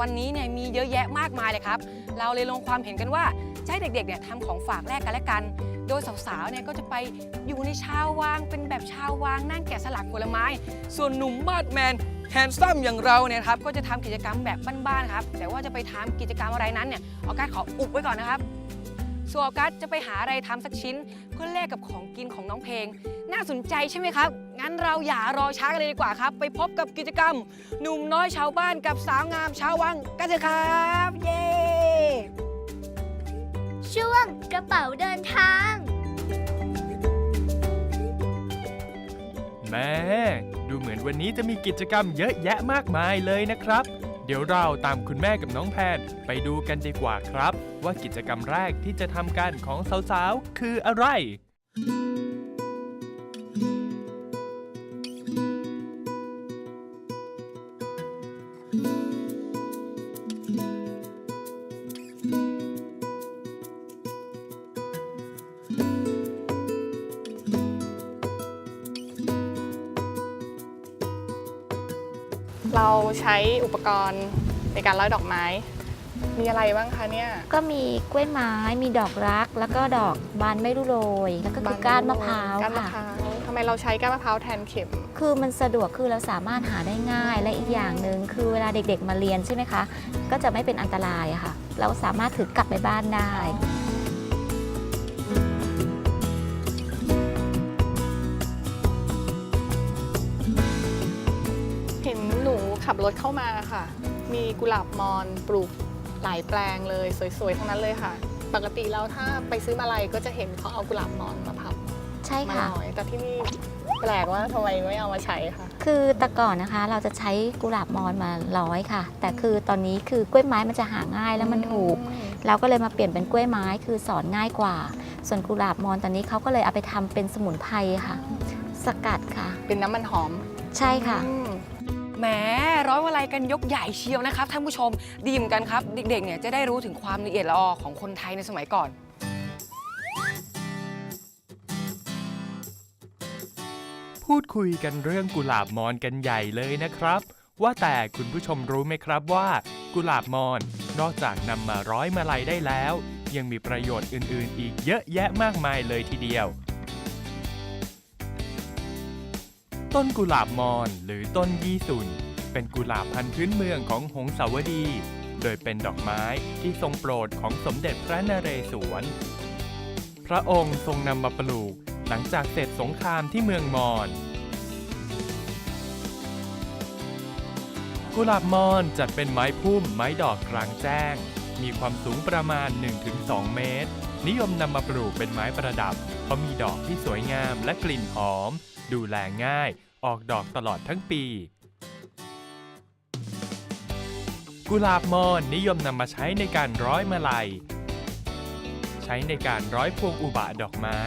วันนี้เนี่ยมีเยอะแยะมากมายเลยครับ เราเลยลงความเห็นกันว่าใช้เด็กๆเนี่ยทำของฝากแลกกันและกัน โดยสาวๆเนี่ยก็จะไปอยู่ในชาววางเป็นแบบชาววางนั่งแกะสลักผลไม้ ส่วนหนุ่มมาดแมนแฮนซัมอย่างเราเนี่ยครับก็จะทำกิจกรรมแบบบ้านๆครับแต่ว่าจะไปทำกิจกรรมอะไรนั้นเนี่ยออกัสขออุบไว้ก่อนนะครับ ส่วนออกัสจะไปหาอะไรทำสักชิ้น เพื่อแลกกับของกินของน้องเพลง น่าสนใจใช่ไหมครับ งั้นเราอย่ารอช้ากันเลยดีกว่าครับ ไปพบกับกิจกรรม หนุ่มน้อยชาวบ้านกับสาวงามชาววังกันเถอะครับ เย้ช่วงกระเป๋าเดินทางแม่ดูเหมือนวันนี้จะมีกิจกรรมเยอะแยะมากมายเลยนะครับเดี๋ยวเราตามคุณแม่กับน้องแพนไปดูกันดีกว่าครับ ว่ากิจกรรมแรกที่จะทำกันของสาวๆ คืออะไร อุปกรณ์ในการร้อยดอกไม้ มีอะไรบ้างคะเนี่ย ก็มีกล้วยไม้มีดอกรัก แล้วก็ดอกบานไม่รู้โรย แล้วก็คือก้านมะพร้าวก้านมะพค่ะร้าวทำไมเราใช้ก้านมะพร้าวแทนเข็ม คือมันสะดวกคือเราสามารถหาได้ง่ายและอีกอย่างหนึ่งคือเวลาเด็กๆมาเรียนใช่ไหมคะ ก็จะไม่เป็นอันตรายอะค่ะ เราสามารถถือกลับไปบ้านได้ ถเข้ามาค่ะ มีกุหลาบมอนปลูกหลายแปลงเลย สวยๆ ทั้งนั้นเลยค่ะ ปกติแล้วถ้าไปซื้อมาลัยก็จะเห็นเขาเอากุหลาบมอนมาพับใช่มาค่ะ หน่อย แต่ที่นี่แปลกว่าทำไมไม่เอามาใช้ค่ะ คือแต่ก่อนนะคะเราจะใช้กุหลาบมอนมาร้อยค่ะ แต่คือตอนนี้คือกล้วยไม้มันจะหาง่ายแล้วมันถูก เราก็เลยมาเปลี่ยนเป็นกล้วยไม้คือสอนง่ายกว่า ส่วนกุหลาบมอนตอนนี้เขาก็เลยเอาไปทำเป็นสมุนไพรค่ะ สกัดค่ะ เป็นน้ำมันหอมใช่ค่ะ อืม แหมร้อยอะไรกันยกใหญ่เชียวนะครับท่านผู้ชมดีมกันครับ เด็กๆเนี่ยจะได้รู้ถึงความละเอียดละออของคนไทยในสมัยก่อน พูดคุยกันเรื่องกุหลาบมอนกันใหญ่เลยนะครับ ว่าแต่คุณผู้ชมรู้ไหมครับว่า กุหลาบมอนนอกจากนำมาร้อยมาลัยได้แล้ว ยังมีประโยชน์อื่นๆ อีกเยอะแยะมากมายเลยทีเดียว ต้นกุหลาบมอนหรือต้นยี่สุน เป็นกุหลาบพันธุ์พื้นเมืองของหงสาวดี โดยเป็นดอกไม้ที่ทรงโปรดของสมเด็จพระนเรศวร พระองค์ทรงนำมาปลูกหลังจากเสร็จสงครามที่เมืองมอญกุหลาบมอนจัดเป็นไม้พุ่มไม้ดอกกลางแจ้ง มีความสูงประมาณ 1-2 เมตร นิยมนำมาปลูกเป็นไม้ประดับ เพราะมีดอกที่สวยงามและกลิ่นหอม ดูแลง่าย ออกดอกตลอดทั้งปี กุหลาบมอนนิยมนำมาใช้ในการร้อยมาลัย ใช้ในการร้อยพวงอุบะดอกไม้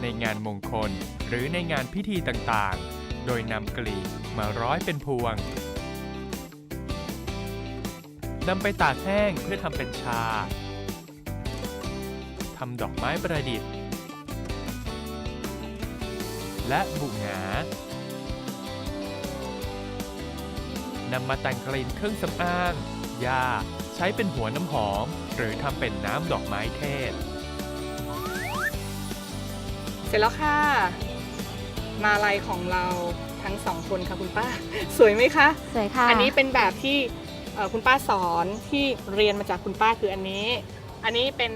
ในงานมงคล หรือในงานพิธีต่างๆ โดยนำกลีบมาร้อยเป็นพวงนำไปตากแห้งเพื่อทำเป็นชา ทำดอกไม้ประดิษฐ์ และบุหงานำมาแต่งกลิ่นเครื่องสำอาง ยา ใช้เป็นหัวน้ำหอม หรือทำเป็นน้ำดอกไม้เทศ เสร็จแล้วค่ะ มาลัยของเราทั้งสองคนค่ะคุณป้า สวยไหมคะ สวยค่ะ อันนี้เป็นแบบที่เอ่อคุณป้าสอนที่เรียนมาจากคุณป้าคืออันนี้ อันนี้เป็น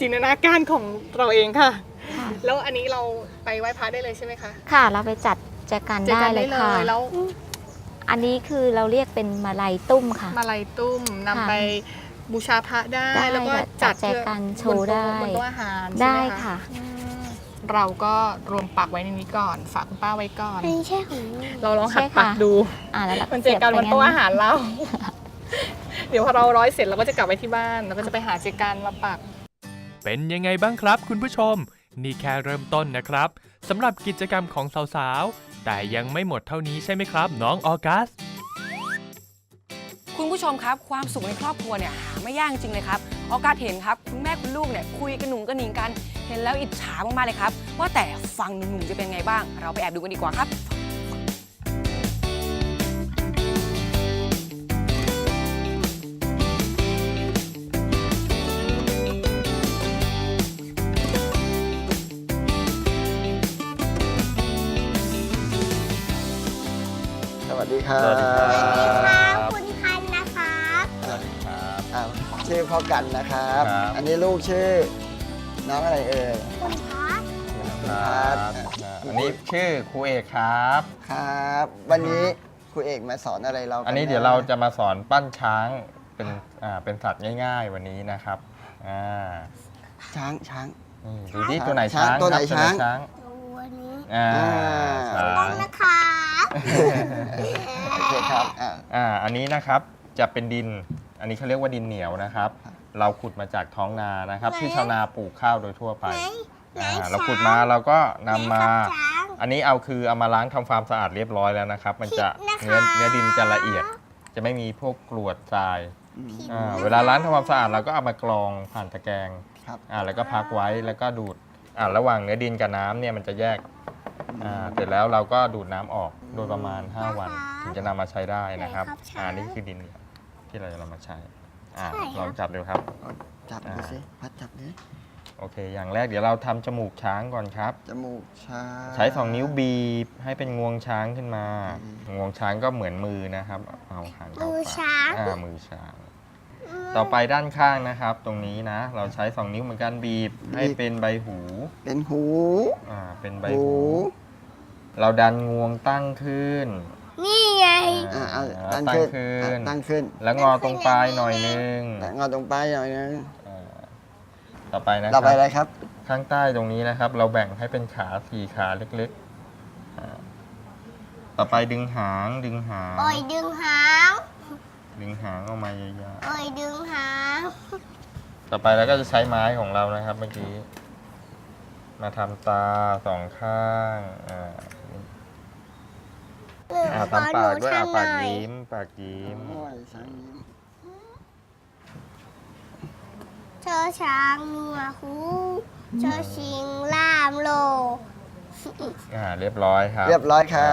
จินตนาการของเราเองค่ะ ค่ะ แล้วอันนี้เราไปไหว้พระได้เลยใช่ไหมคะค่ะ เราไปจัดแจกันเจอได้กันเลได้ยเลค่ะยแล้วอันนี้คือเราเรียกเป็นมาลัยตุ้มค่ะ มาลัยตุ้มนำค่ะไปบูชาพระได้ได้แล้วก็จัจัดดแจกันโชว์บนโต๊ะได้ บนโต๊ะอาหารใช่ได้ไหมค่ะ อืมเราก็รวมปักไว้ในนี้ก่อนฝากคุณป้าไว้ก่อน อันนี้ใช่ของหนู เราลองหัดใช่ปัค่ะกดู อ่าแล้วเรามันเจอกันบนสียบไปโต๊ะงั้อาหารเรา เดี๋ยวพอเราร้อยเสร็จเราก็จะกลับไปที่บ้านเราก็จะไปหาเจกันมาปัก เป็นยังไงบ้างครับ คุณผู้ชม นี่แค่เริ่มต้นนะครับสำหรับกิจกรรมของสาวๆ แต่ยังไม่หมดเท่านี้ใช่ไหมครับ น้องออกัส คุณผู้ชมครับ ความสุขในครอบครัวเนี่ยหาไม่ยากจริงเลยครับออกัสเห็นครับ คุณแม่คุณลูกเนี่ยคุยกันหนุ่งกันหนิงกัน เห็นแล้วอิจฉามากๆเลยครับ ว่าแต่ฟังหนุ่มๆจะเป็นไงบ้าง เราไปแอบดูกันดีกว่าครับ ครับสวัสดีครับสวัสดีครับคุณพันธุ์นะครับสวัสดีครับ อ้าวชื่อพ่อกันนะครับ ครับ อันนี้ลูกชื่อ น้องอะไรเอ่ย คุณพัดครับครับอ่าอันนี้ชื่อครูเอกครับ ครับ วันนี้ครูเอกมาสอนอะไรเรากัอันนี้เดี๋ยวเราจะมาสอนปั้นช้างเป็นอ่าเป็นสัตว์ง่าย ๆ วันนี้นะครับอ่าช้างช้าง นี่ดูที่ตัวไหนช้าช้างงตัวไหนครับช้างช้างตัว นี้อ่าอ่าช้าต้องงนะครับโอเคครับอ่าอ่าอันนี้นะครับจะเป็นดิน อันนี้เขาเรียกว่าดินเหนียวนะครับ เราขุดมาจากท้องนานะครับ ที่ชาวนาปลูกข้าวโดยทั่วไปไหนไหนอ่าช้างเราขุดมาเราก็นำมาไหนครับช้าง อันนี้เอาคือเอามาล้างทำความสะอาดเรียบร้อยแล้วนะครับ มันจะผิดนะคะ เนื้อเนื้อดินจะละเอียด จะไม่มีพวกกรวดทรายผิดอ่านะคะเวลาล้างทำความสะอาดเราก็เอามากรองผ่านตะแกรงครับ อ่าแล้วก็พักไว้แล้วก็ดูด อ่าระหว่างเนื้อดินกับน้ำเนี่ยมันจะแยกอ่าเสร็จแล้วเราก็ดูดน้ำออกโดยประมาณ 5 วัน ถึงจะนำมาใช้ได้นะครับอ่านี่คือดินเหนียวที่เราจะนำมาใช้อ่าลองจับดูครับ จับดูสิพัดจับดิโอเค อย่างแรกเดี๋ยวเราทำจมูกช้างก่อนครับ จมูกช้าง ใช้สองนิ้วบีบให้เป็นงวงช้างขึ้นมา อืม งวงช้างก็เหมือนมือนะครับ เอาหางเข้ามือปากช้าง อ่ามือช้าง ต่อไปด้านข้างนะครับ ตรงนี้นะ เราใช้สองนิ้วเหมือนกันบีบให้เป็นใบหูเป็นหู อ่าเป็นใบหู หู เราดันงวงตั้งขึ้น นี่ไง อ่าเอาอ่าตั้งตั้งขึ้นขึ้น อะตั้งขึ้นแล้วงอตรงปลายหน่อยนึงแต่งอตรงปลายหน่อยนึงอ่าต่อไปนะคต่รัอบไปอะไรครับ ข้างใต้ตรงนี้นะครับ เราแบ่งให้เป็นขาสี่ขาเล็กๆอ่าต่อไปดึงหางดึงหางโอ้ยดึงหาง ดึงหางออกมายาวโอ้ยดึงหางๆต่อไปเราก็จะใช้ไม้ของเรานะครับเมื่อกี้ มาทำตาสองข้างอ่าหรืออ่าขอทำหปานูกด้วยอ่าทำหปากน่อยยิ้มปากยิ้ม โอ้ยช้างยิ้มเชอช้างนัวหูเชอชิงล่ามโล อ่าเรียบร้อยครับเรียบร้อยครั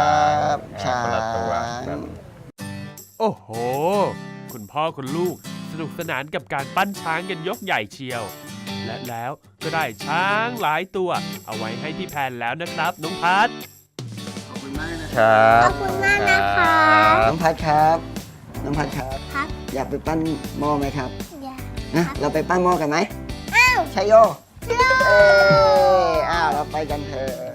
อ่าบช้างอ่าคนละตัวช้างครับ โอ้โห คุณพ่อคุณลูกสนุกสนานกับการปั้นช้างกันยกใหญ่เชียว และแล้วก็ได้ช้างหลายตัว เอาไว้ให้พี่แพนแล้วนะครับน้องพัดขอบคุณมากนะคครับรับขอบคุณมากนะคะ น้องพัดครับ น้องพัดครับ ครับ อยากไปปั้นหม้อไหมครับอย่า นะเราไปปั้นหม้อกันไหมอ้าว ชัยโยเอ้ยอ้าว เราไปกันเถอะ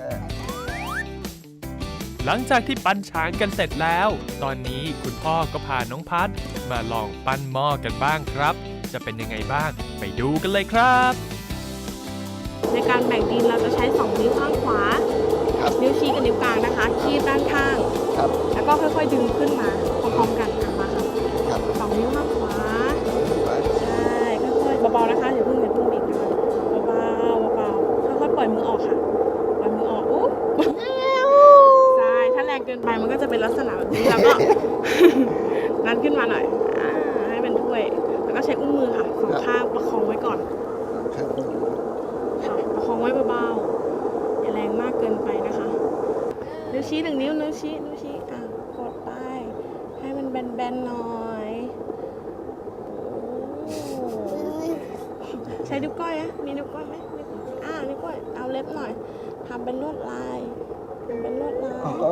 หลังจากที่ปั้นช้างกันเสร็จแล้ว ตอนนี้คุณพ่อก็พาน้องพัดมาลองปั้นหม้อกันบ้างครับ จะเป็นยังไงบ้างไปดูกันเลยครับ ในการแบ่งดินเราจะใช้ 2 นิ้วข้างขวา ครับ นิ้วชี้กับนิ้วกลางนะคะ คีบด้านข้าง ครับ แล้วก็ค่อยๆดึงขึ้นมาพร้อมๆกันอะมาค่ะครับ สองนิ้วข้างขวา ใช่ค่อยๆเบาๆนะคะอย่าเพิ่งอย่าเพิ่งบิดนะคะเบาๆเบาๆค่อยๆ ปล่อยมือออกค่ะ ปล่อยมือออกอุ๊บใช่ ถ้าแรงเกินไปมันก็จะ เป็นลักษณะแบบนี้แล้วก็ดันขึ้นมาหน่อยอ่าให้เป็นถ้วย แล้วก็ใช้อุ้งมือค่ะสองข้างประคองไว้ก่อนครับค่ะประคองไว้เบาๆอย่าแรงมากเกินไปนะคะ นิ้วชี้หนึ่งนิ้วนิ้วชี้นิ้วชี้อะกดไป ให้มันแบนๆหน่อยโอ้ใช้นิ้วก้อยนะมีนิ้วก้อยไหมนิ้วก้อยอ่านิ้วก้อยเอาเล็บหน่อยทำเป็นลวดลาย ทำเป็นลวดลายโอ้โห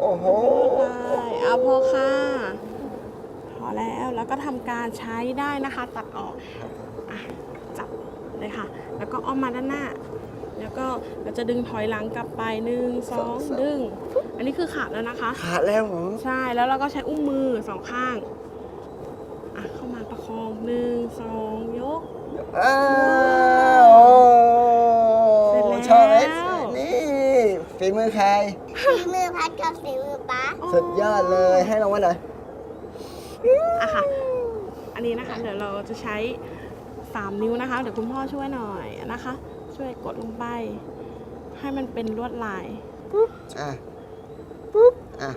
โอ้โหลวดลายเอาพอค่ะพอแล้วแล้วก็ทำการใช้ได้นะคะ ตัดออกอะจับเลยค่ะ แล้วก็อ้อมมาด้านหน้า แล้วก็เราจะดึงถอยหลังกลับไปหนึ่งสองดึง อันนี้คือขาดแล้วนะคะ ขาดแล้วผมใช่แล้วเราก็ใช้อุ้งมือสองข้างอะเข้ามาประคองหนึ่งสองยกอ้าวเสร็จแล้ว ชอบไหมนี่ ฝีมือใครฝีมือพัดกับฝีมือป๊าสุดยอดเลยให้รางวัลหน่อยอะค่ะ อันนี้นะคะ เดี๋ยวเราจะใช้ 3 นิ้วนะคะ เดี๋ยวคุณพ่อช่วยหน่อยนะคะ ช่วยกดลงไป ให้มันเป็นลวดลายอะ ปุ๊บ อะ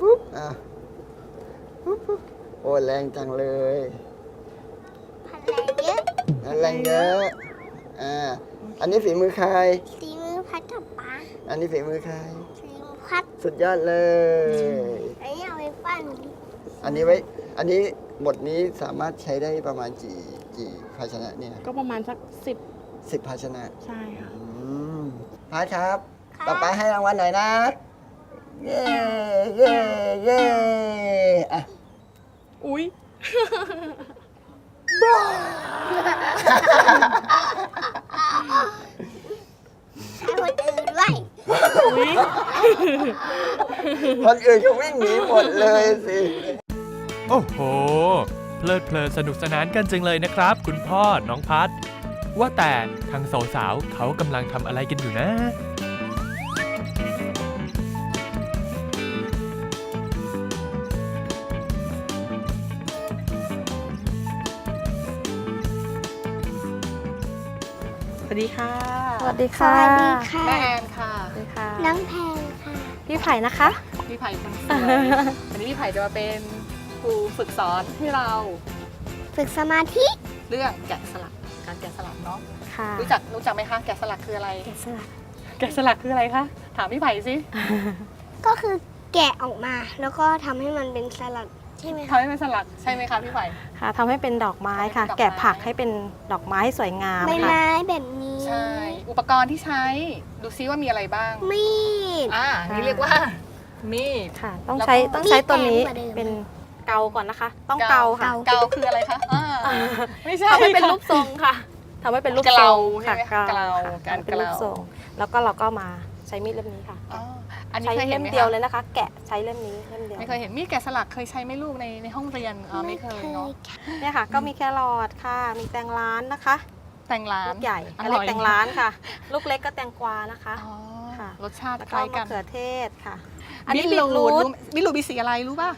ปุ๊บ อะ ปุ๊บปุ๊บโอ้แรงจังเลยพัดแรงเยอะแรงเยอะ อ่า อันนี้ฝีมือใครฝีมือพัดกับป๊า อันนี้ฝีมือใครฝีมือพัดสุดยอดเลย อันนี้เอาไปปั้นอันนี้ไว้ อันนี้บทนี้สามารถใช้ได้ประมาณกี่กี่ภาชนะเนี่ยก็ประมาณสักสิบภาชนะ10ใช่ค่ะอืมพาร์ทครับ ต่อไปให้รางวัลหน่อยนะ เย้เย้เย้อะอุ้ยให้ คนอื่นเขาวิ่งหนีหมดเลยสิ โอ้โห เพลิดเพลินสนุกสนานกันจังเลยนะครับ คุณพ่อน้องพัด ว่าแต่ทางสาวๆเขากำลังทำอะไรกันอยู่นะ สวัสดีค่ะสวัสดีสค่ะวัสดีค่ะ แม่แอนค่ะสวัสดีค่ะน้องแพงค่ะ พี่ไผ่นะคะ พี่ไผ่คนสวยวันนี้พี่ไผ่จะมาเป็นครูฝึกสอนให้เราฝึกสมาธิเรื่องแกะสลักการแกะสลักเนาะค่ะรู้จักรู้จักไหมคะแกะสลักคืออะไร แกะสลักแกะสลักคืออะไรคะถามพี่ไผ่สิก็คือแกะออกมาแล้วก็ทำให้มันเป็นสลัดใช่ไหมคะทำให้เป็นสลักใช่ไหมคะพี่ไผ่ค่ะทำให้เป็นดอกไม้ค่ะทำให้เป็นดอกไม้แกะผักให้เป็นดอกไม้ให้สวยงามใบค่ะไม้แบบนี้ใช่ อุปกรณ์ที่ใช้ ดูซิว่ามีอะไรบ้าง มีด อ่า นี่เรียกว่ามีด ค่ะ ต้องแล้วก็ใช้ต้องใช้ตัวนี้มีดแพงกว่าเดิม เป็นเกาก่อนนะคะ ต้องเกาค่ะเกาคืออะไรคะอ่าไม่ใช่ ทำให้เป็นค่ะรูปทรงค่ะทำให้เป็นรูปทเกรลางใช่ค่ะไหมคะเกลาค่ะการเป็นรูปเกลา ทรง แล้วก็เราก็มาใช้มีดเล่มนี้ค่ะ อ๋ออันนี้ใช้เคยเห็เล่นมไหมเดียวคะเลยนะคะ แกะใช้เล่มนี้เล่มเดียวไม่เคยเห็นมีดแกะสลักเคยใช้ไหมลูกในในห้องเรียนอ๋อไม่เคยเนาะค่ะเนี่ยค่ะ ก็มีแครอทค่ะ มีแตงร้านนะคะ แต่งร้าน ลูกใหญ่ออันร่เล็อกยแตงร้านค่ะ ลูกเล็กก็แตงกวานะคะ อ๋อค่ะ รสชาติแล้วคก็ล้ายกัมะนเขือเทศค่ะ อันนี้อันนี้บิลลูบีทรูทรู้บิลลูมีสีอะไรรู้ป่ะ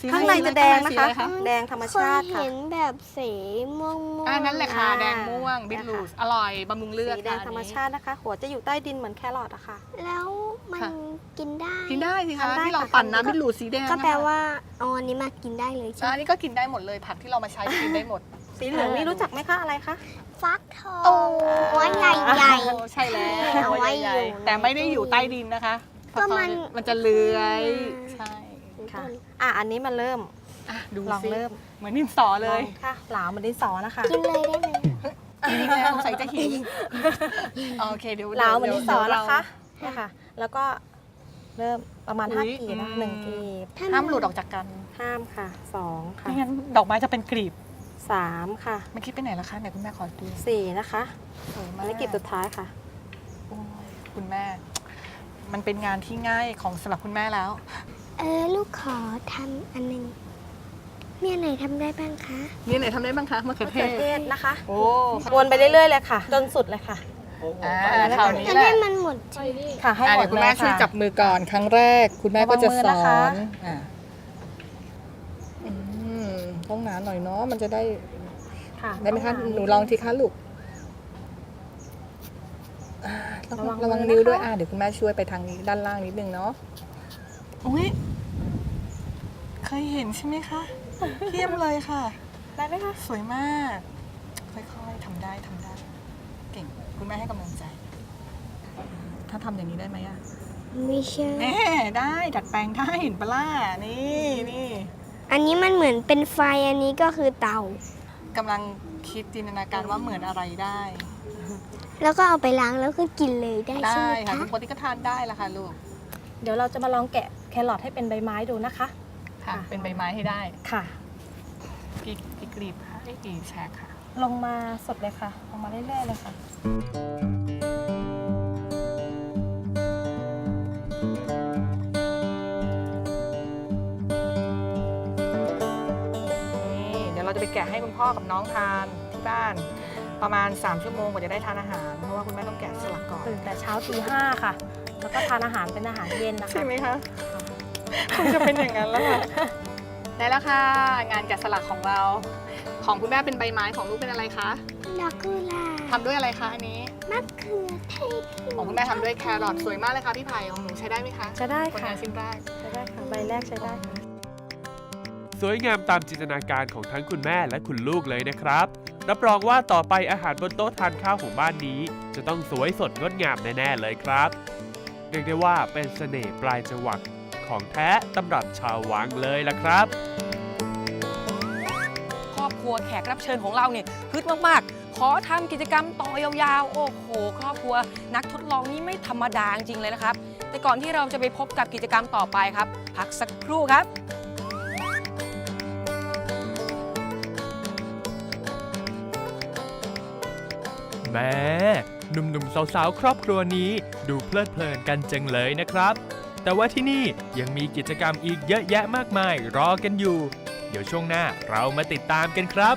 สีข้างในจะแดงนะสีคะอะไรแดงธรรมเคชายติค่ะ เห็นแบบสีม่วงม่วงอ่านั่นแหละค่ะ อ่าแดงม่วงบิลลูอร่อยบำรุงเลือดสีแดงค่ะธรรมอันนี้ชาตินะคะ หัวจะอยู่ใต้ดินเหมือนแครอทอะค่ะ แล้วมันค่ะกินได้ กินได้สิคะทานได้ที่เราค่ะปั่นทานได้ น้ำบิลลูสีแดงก็แปลนะคะว่าเอาอันนี้มากินได้เลยใช่อ่าไหมอันนี้ก็กินได้หมดเลยผักที่เรามาใช้กินได้หมด สีเหลืองนี่รู้จักไหมคะอะไรคะ ฟักทองโอ้ยใหญ่ใหญ่ โอ้ใช่แล้วเอาไว้ใหญ่อยู่ๆแต่ไม่ได้อยู่ใต้ดินนะคะก็มันมันจะเลื้อยอืมใช่ ค่ะ อะอันนี้มาเริ่มอะดูลองสิเริ่มเหมือนดินสอเลยองค่ะเปล่าเหมันดินสอนะคะกินเลยได้ไหมกินอีกแล้วสงสัยจะหิวโอเคเดี๋ยวเหลาเหมือนดินสอเดี๋ยวนะคะเนี่ยค่ะ แล้วก็เริ่มประมาณอุ๊ห้ายกีบนะอืม หนึ่งกีบห้ามหลุดออกจากกันห้ามค่ะสองค่ะไม่งั้นดอกไม้จะเป็นกลีบสามค่ะมันคิดไปไหนแล้วคะไหนคุณแม่ขอดูสี่นะคะสวยอัมานกนี้กีบสุดท้ายค่ะ โอ้ยคุณแม่ มันเป็นงานที่ง่ายของสำหรับคุณแม่แล้ว เออ ลูกขอทำอันหนึงมีอันไหนทำได้บ้างคะนี่ไหนทำได้บ้างคะมะเขือมะเทเขือศเทศนะคะ โอ้วนไปเรื่อยๆเลยค่ะ จนสุดเลยค่ะ อ่าคราวนี้จะแหให้ละมันหมดใช่ไหมค่ะ ให้อะหมเดี๋ดยวคุณเลแม่ยช่วยค่ะ จับมือก่อนครั้งแรก คุณแม่ก็จะระวังมืสออนะคะ นอะอืมต้องหนาหน่อยเนาะมันจะได้ค่ะได้ไหมคะหนูลองทีคะลูกอ่าระวังระวังนิ้วด้วยอะเดี๋ยวคุณแม่ช่วยไปทางนี้ด้านล่างนิดนึงเนาะ อุ้ยเคยเห็นใช่ไหมคะเทียมเลยค่ะ ได้ไหมคะ สวยมาก ค่อยๆทำได้ทำได้ เก่ง คุณแม่ให้กำลังใจ ถ้าทำอย่างนี้ได้ไหมอะไม่ใช่ แน่ได้ดัดแปลงได้เห็นปะล่ะนี่นี่อันนี้มันเหมือนเป็นไฟ อันนี้ก็คือเตา กำลังคิดจินตนาการว่าเหมือนอะไรได้ แล้วก็เอาไปล้างแล้วก็กินเลยได้ใช่ได้ไหมค่ะคะ คุณปกติก็ทานได้ละค่ะลูก เดี๋ยวเราจะมาลองแกะแค รอทให้เป็นใบไม้ดูนะคะ ค่ะเป็นใบไม้ให้ได้ค่ะพี่พี่กรีบค่ะไอ้กรีบแชกค่ะ ลงมาสดเลยค่ะ ลงมาเรื่อยๆเลยค่ะ นี่เดี๋ยวเราจะไปแกะให้คุณพ่อกับน้องทานที่บ้าน ประมาณ 3 ชั่วโมงกว่าจะได้ทานอาหาร เพราะว่าคุณแม่ต้องแกะสลักก่อน ตื่นแต่เช้าตีห้าค่ะ แล้วก็ทานอาหารเป็นอาหารเย็นนะคะ ใช่ไหมคะ คงจะเป็นอย่างนั้นแล้วค่ะได้แล้วค่ะ งานแกะสลักของเรา ของคุณแม่เป็นใบไม้ของลูกเป็นอะไรคะดอกกุหลาบทำด้วยอะไรคะอันนี้มะเขือเทศของคุณแม่ทำด้วยแครอทสวยมากเลยค่ะพี่ไผ่ของหนูใช้ได้ไหมคะใช้ได้ผลค่ะงานชิ้นแรก ใช้ได้ค่ะ ใบแรกใช้ได้ค่ะ สวยงามตามจินตนาการของทั้งคุณแม่และคุณลูกเลยนะครับ รับรองว่าต่อไปอาหารบนโต๊ะทานข้าวของบ้านนี้ จะต้องสวยสดงดงามแน่ๆเลยครับ เรียกได้ว่าเป็นเสน่ห์ปลายจวัก ของแท้ตำรับชาววังเลยล่ะครับ ครอบครัวแขกรับเชิญของเราเนี่ยฮึดมาก ๆ ขอทำกิจกรรมต่อยาวๆ โอ้โห ครอบครัวนักทดลองนี้ไม่ธรรมดาจริงๆเลยนะครับแต่แต่ก่อนที่เราจะไปพบกับกิจกรรมต่อไปครับ พักสักครู่ครับ แม่หนุ่มๆสาวๆ ครอบครัวนี้ ดูเพลิดเพลินกันจังเลยนะครับ แต่ว่าที่นี่ยังมีกิจกรรมอีกเยอะแยะมากมายรอกันอยู่ เดี๋ยวช่วงหน้าเรามาติดตามกันครับ